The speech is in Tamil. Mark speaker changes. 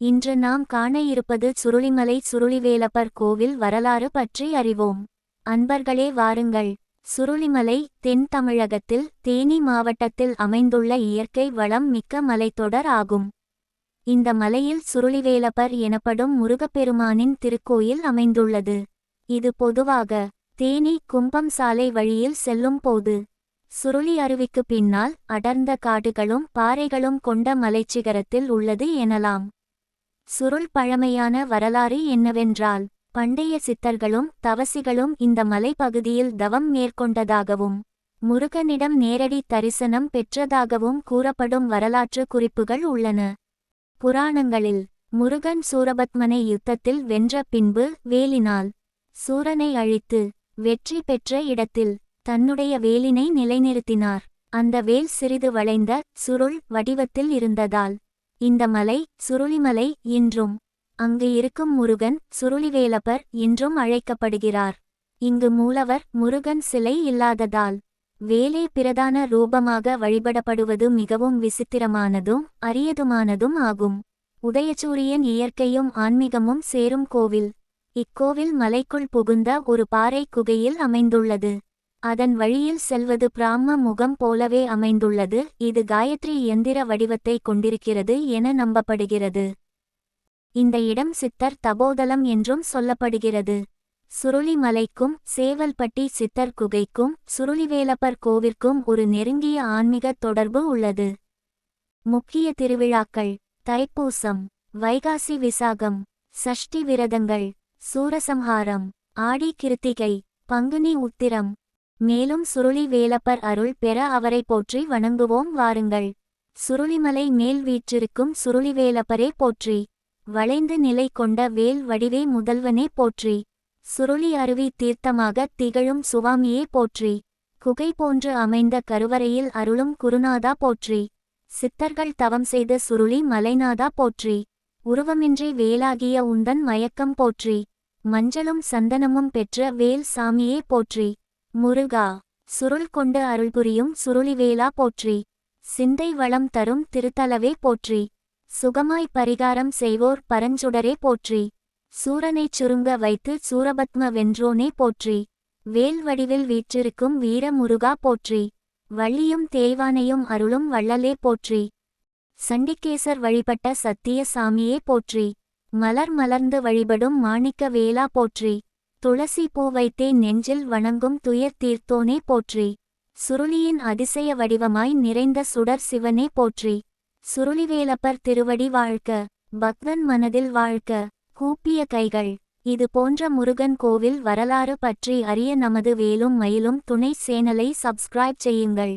Speaker 1: இன்று நாம் காண இருப்பது சுருளிமலை சுருளிவேலப்பர் கோவில் வரலாறு பற்றி அறிவோம். அன்பர்களே வாருங்கள். சுருளிமலை தென் தமிழகத்தில் தேனி மாவட்டத்தில் அமைந்துள்ள இயற்கை வளம் மிக்க மலைத்தொடர் ஆகும். இந்த மலையில் சுருளிவேலப்பர் எனப்படும் முருகப்பெருமானின் திருக்கோயில் அமைந்துள்ளது. இது பொதுவாக தேனி கும்பம் சாலை வழியில் செல்லும் போது சுருளி அருவிக்கு பின்னால் அடர்ந்த காடுகளும் பாறைகளும் கொண்ட மலைச்சிகரத்தில் உள்ளது எனலாம். சுருள் பழமையான வரலாறு என்னவென்றால் பண்டைய சித்தர்களும் தவசிகளும் இந்த மலைப்பகுதியில் தவம் மேற்கொண்டதாகவும் முருகனிடம் நேரடி தரிசனம் பெற்றதாகவும் கூறப்படும் வரலாற்று குறிப்புகள் உள்ளன. புராணங்களில் முருகன் சூரபத்மனை யுத்தத்தில் வென்ற பின்பு வேலினால் சூரனை அழித்து வெற்றி பெற்ற இடத்தில் தன்னுடைய வேலினை நிலைநிறுத்தினார். அந்த வேல் சிறிது வளைந்த சுருள் வடிவத்தில் இருந்ததால் இந்த மலை சுருளிமலை இன்றும் அங்கு இருக்கும் முருகன் சுருளிவேலப்பர் இன்றும் அழைக்கப்படுகிறார். இங்கு மூலவர் முருகன் சிலை இல்லாததால் வேலை பிரதான ரூபமாக வழிபடப்படுவது மிகவும் விசித்திரமானதும் அரியதுமானதும் ஆகும். உதயசூரியன் இயற்கையும் ஆன்மீகமும் சேரும் கோவில். இக்கோவில் மலைக்குள் புகுந்த ஒரு பாறை குகையில் அமைந்துள்ளது. அதன் வழியில் செல்வது பிராம முகம் போலவே அமைந்துள்ளது இது காயத்ரி எந்திர வடிவத்தை கொண்டிருக்கிறது என நம்பப்படுகிறது. இந்த இடம் சித்தர் தபோதலம் என்றும் சொல்லப்படுகிறது. சுருளி மலைக்கும் சேவல்பட்டி சித்தர் குகைக்கும் சுருளிவேலப்பர் கோவிற்கும் ஒரு நெருங்கிய ஆன்மீக தொடர்பு உள்ளது. முக்கிய திருவிழாக்கள் தைப்பூசம் வைகாசி விசாகம் சஷ்டி விரதங்கள் சூரசம்ஹாரம் ஆடி கிருத்திகை பங்குனி உத்திரம் மேலும் சுருளி வேலப்பர் அருள் பெற அவரை போற்றி வணங்குவோம் வாருங்கள். சுருளிமலை மேல் வீற்றிருக்கும் சுருளிவேலப்பரே போற்றி. வளைந்து நிலை கொண்ட வேல் வடிவே முதல்வனே போற்றி. சுருளி அருவி தீர்த்தமாக திகழும் சுவாமியே போற்றி. குகை போன்று அமைந்த கருவறையில் அருளும் குருநாதா போற்றி. சித்தர்கள் தவம் செய்த சுருளி மலைநாதா போற்றி. உருவமின்றி வேலாகிய உந்தன் மயக்கம் போற்றி. மஞ்சளும் சந்தனமும் பெற்ற வேல் சாமியே போற்றி. முருகா சுருள் கொண்டு அருள்புரியும் சுருளிவேலா போற்றி. சிந்தை வளம் தரும் திருத்தலவே போற்றி. சுகமாய் பரிகாரம் செய்வோர் பரஞ்சுடரே போற்றி. சூரனைச் சுருங்க வைத்து சூரபத்ம வென்றோனே போற்றி. வேல் வடிவில் வீற்றிருக்கும் வீர முருகா போற்றி. வள்ளியும் தேய்வானையும் அருளும் வள்ளலே போற்றி. சண்டிகேசர் வழிபட்ட சத்திய சாமியே போற்றி. மலர் மலர்ந்து வழிபடும் மாணிக்க வேலா போற்றி. துளசி பூ வைத்தே நெஞ்சில் வணங்கும் துயர் தீர்த்தோனே போற்றி. சுருளியின் அதிசய வடிவமாய் நிறைந்த சுடர் சிவனே போற்றி. சுருளிவேலப்பர் திருவடி வாழ்க்க பக்தன் மனதில் வாழ்க்க கூப்பிய கைகள். இது போன்ற முருகன் கோவில் வரலாறு பற்றி அறிய நமது வேலும் மயிலும் துணை சேனலை சப்ஸ்கிரைப் செய்யுங்கள்.